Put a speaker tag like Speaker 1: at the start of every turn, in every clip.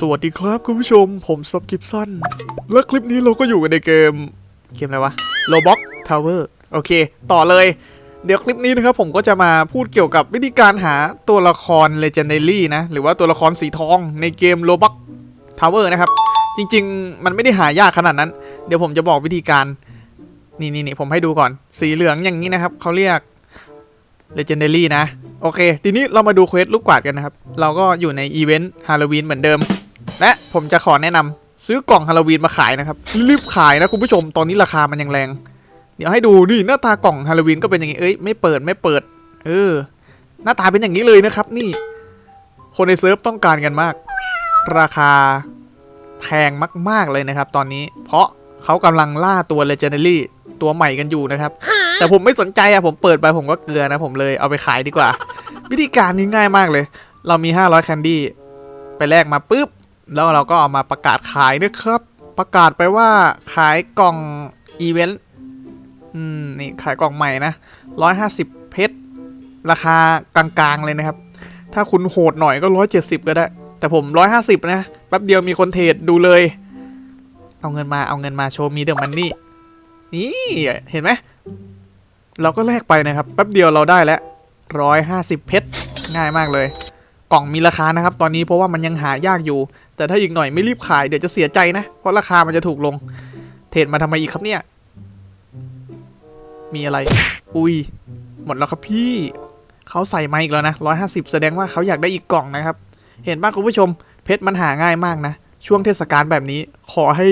Speaker 1: สวัสดีครับคุณผู้ชม ผมซับกิฟสันและคลิปนี้เราก็อยู่กันในเกม เกมอะไรวะ Roblox Tower โอเค ต่อเลย เดี๋ยวคลิปนี้นะครับผมก็จะมาพูดเกี่ยวกับวิธีการหาตัวละคร Legendary นะ หรือว่าตัวละครสีทองในเกม Roblox Tower นะครับ จริงๆ มันไม่ได้หายากขนาดนั้น เดี๋ยวผมจะบอกวิธีการ นี่นี่นี่ผมให้ดูก่อน สีเหลืองอย่างนี้นะครับเขาเรียก Legendary นะ โอเค ทีนี้เรามาดูเควสลูกกวาดกันนะครับ เราก็อยู่ในอีเวนต์ฮาโลวีนเหมือนเดิม และผมจะขอแนะนำซื้อกล่องฮาโลวีนมาขายนะครับ รีบขายนะคุณผู้ชมตอนนี้ราคามันยังแรง เดี๋ยวให้ดูนี่หน้าตากล่องฮาโลวีนก็เป็นอย่างนี้เอ้ยไม่เปิดไม่เปิด เออ หน้าตาเป็นอย่างนี้เลยนะครับ นี่ คนในเซิร์ฟต้องการกันมาก ราคาแพงมาก ๆเลยนะครับ ตอนนี้ เพราะเขากำลังล่าตัว Legendary ตัวใหม่กันอยู่นะครับ แต่ผมไม่สนใจอะผมเปิดไปผมก็เกลือนะ ผมเลยเอาไปขายดีกว่า วิธีการนี้ง่ายมากเลย เรามี 500 แคนดี้ไปแลกมาปุ๊บ แล้วเราก็เอามาประกาศขายนะครับ ประกาศไปว่าขายกล่องอีเวนต์อืมนี่ขายกล่องใหม่นะ150เพชรราคากลางๆเลยนะครับ ถ้าคุณโหดหน่อยก็170ก็ได้ แต่ผม150นะแป๊บเดียวมีคนเทรดดูเลย เอาเงินมาเอาเงินมาโชว์มีเดี๋ยวมันนี่นี่เห็นไหมเราก็แลกไปนะครับแป๊บเดียวเราได้แล้ว150เพชรง่ายมากเลย กล่องมีราคานะครับ ตอนนี้เพราะว่ามันยังหายากอยู่ แต่ถ้าอีกหน่อยไม่รีบขายเดี๋ยวจะเสียใจนะ เพราะราคามันจะถูกลง เทรดมาทำไมอีกครับเนี่ย มีอะไร อุ้ย หมดแล้วครับพี่ เขาใส่มาอีกแล้วนะ150แสดงว่าเขาอยากได้อีกกล่องนะครับ เห็นป่ะคุณผู้ชม เพชรมันหาง่ายมากนะ ช่วงเทศกาลแบบนี้ ขอให้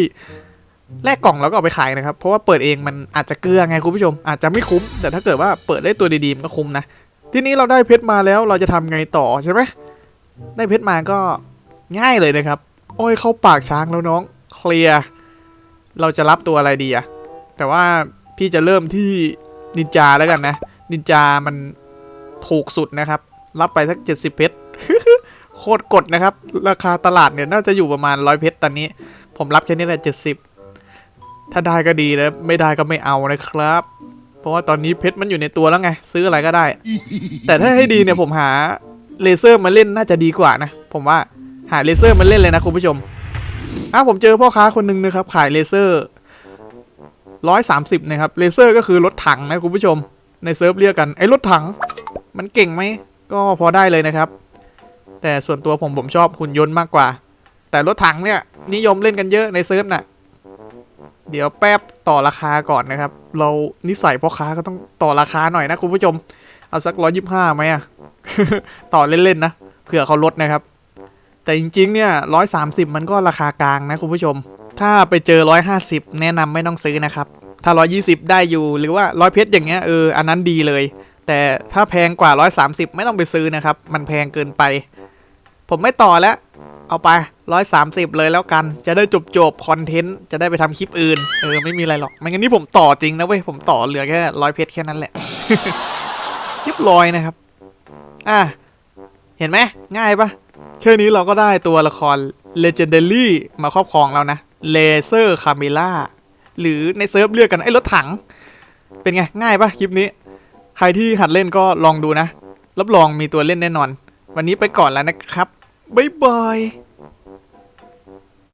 Speaker 1: แลกกล่องแล้วก็เอาไปขายนะครับ เพราะว่าเปิดเองมันอาจจะเกลือไงคุณผู้ชม อาจจะไม่คุ้ม แต่ถ้าเกิดว่าเปิดได้ตัวดีๆมันก็คุ้มนะ ทีนี้เราได้เพชรมาแล้วเราจะทำไงต่อใช่ไหมได้เพชรมาก็ ง่ายเลยนะครับ โอ้ยเข้าปากช้างแล้วน้อง เคลียร์ เราจะรับตัวอะไรดีอะแต่ว่าพี่จะเริ่มที่นินจาแล้วกันนะ นินจามันถูกสุดนะครับ รับไปสัก 70 เพชร โคตรกดนะครับ ราคาตลาดเนี่ยน่าจะอยู่ประมาณร้อยเพชรตอนนี้ ผมรับแค่นี้แหละ 70 ถ้าได้ก็ดีนะ ไม่ได้ก็ไม่เอานะครับ เพราะว่าตอนนี้เพชรมันอยู่ในตัวแล้วไง ซื้ออะไรก็ได้ แต่ถ้าให้ดีเนี่ยผมหาเลเซอร์มาเล่นน่าจะดีกว่านะ ผมว่า หาเลเซอร์มาเล่นเลยนะคุณผู้ชมอ้าผมเจอพ่อค้าคนหนึ่งนะครับ ขายเลเซอร์ร้อยสามสิบนะครับ เลเซอร์ก็คือรถถังนะคุณผู้ชม ในเซิร์ฟเรียกกัน ไอ้รถถัง มันเก่งไหม ก็พอได้เลยนะครับ แต่ส่วนตัวผมผมชอบหุ่นยนต์มากกว่า แต่รถถังเนี่ย นิยมเล่นกันเยอะในเซิร์ฟน่ะ เดี๋ยวแป๊บต่อราคาก่อนนะครับ เรานิสัยพ่อค้าก็ต้องต่อราคาหน่อยนะคุณผู้ชม เอาสักร้อยยี่ห้าไหมอะต่อเล่นๆนะ เผื่อเขาลดนะครับ แต่จริงๆเนี่ยร้อยสามสิบมันก็ราคากลางนะคุณผู้ชม ถ้าไปเจอร้อยห้าสิบแนะนำไม่ต้องซื้อนะครับ ถ้าร้อยี่สิบได้อยู่หรือว่าร้อยเพชรอย่างเงี้ยเอออันนั้นดีเลย แต่ถ้าแพงกว่าร้อยสามสิบไม่ต้องไปซื้อนะครับ มันแพงเกินไป ผมไม่ต่อแล้ว เอาไปร้อยสามสิบเลยแล้วกัน จะได้จบจบคอนเทนต์จะได้ไปทำคลิปอื่นเออไม่มีอะไรหรอกไม่งั้นนี่ผมต่อจริงนะเว้ยผมต่อเหลือแค่ร้อยเพชรแค่นั้นแหละเรียบร้อยนะครับ อะเห็นไหมง่ายปะ แค่นี้เราก็ได้ตัวละคร Legendary มาครอบครองแล้วนะ Laser Camera หรือในเซิร์ฟเรียกกันไอ้รถถัง เป็นไง ง่ายปะคลิปนี้ ใครที่หัดเล่นก็ลองดูนะ รับรองมีตัวเล่นแน่นอน วันนี้ไปก่อนแล้วนะครับ บ๊ายบาย